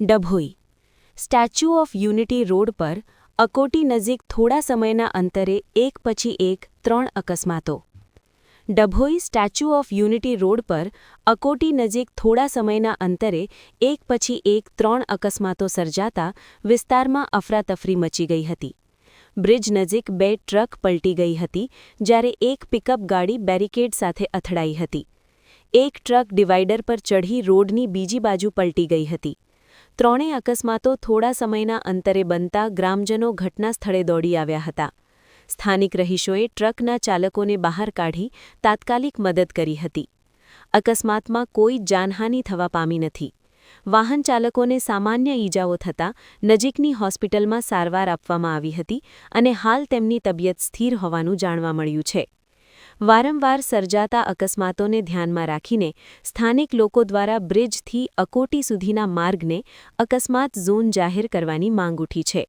Dabhoi. Statue of Unity road પર અકોટી નજીક થોડા સમયના અંતરે એક પછી એક ત્રણ અકસ્માતો. Dabhoi Statue of Unity road પર અકોટી નજીક થોડા સમયના અંતરે એક પછી એક ત્રણ અકસ્માતો સર્જાતા વિસ્તારમાં અફરાતફરી મચી ગઈ હતી. બ્રિજ નજીક બે ટ્રક પલટી ગઈ હતી, જ્યારે એક પિકઅપ ગાડી બેરિકેડ સાથે અથડાઈ હતી. એક ટ્રક ડિવાઈડર પર ચઢી રોડની બીજી બાજુ પલટી ગઈ હતી. ત્રણેય અકસ્માતો થોડા સમયના અંતરે બનતા ગ્રામજનો ઘટના સ્થળે દોડી આવ્યા હતા. સ્થાનિક રહીશોએ ટ્રકના ચાલકોને બહાર કાઢી તાત્કાલિક મદદ કરી હતી. અકસ્માતમાં કોઈ જાનહાનિ થવા પામી નથી. વાહન ચાલકોને સામાન્ય ઈજાઓ થતાં નજીકની હોસ્પિટલમાં સારવાર આપવામાં આવી હતી અને હાલ તેમની તબિયત સ્થિર હોવાનું જાણવા મળ્યું છે. વારંવાર સર્જાતા અકસ્માતોને ધ્યાનમાં રાખીને સ્થાનિક લોકો દ્વારા બ્રિજથી અકોટી સુધીના માર્ગને અકસ્માત ઝોન જાહેર કરવાની માંગ ઉઠી છે.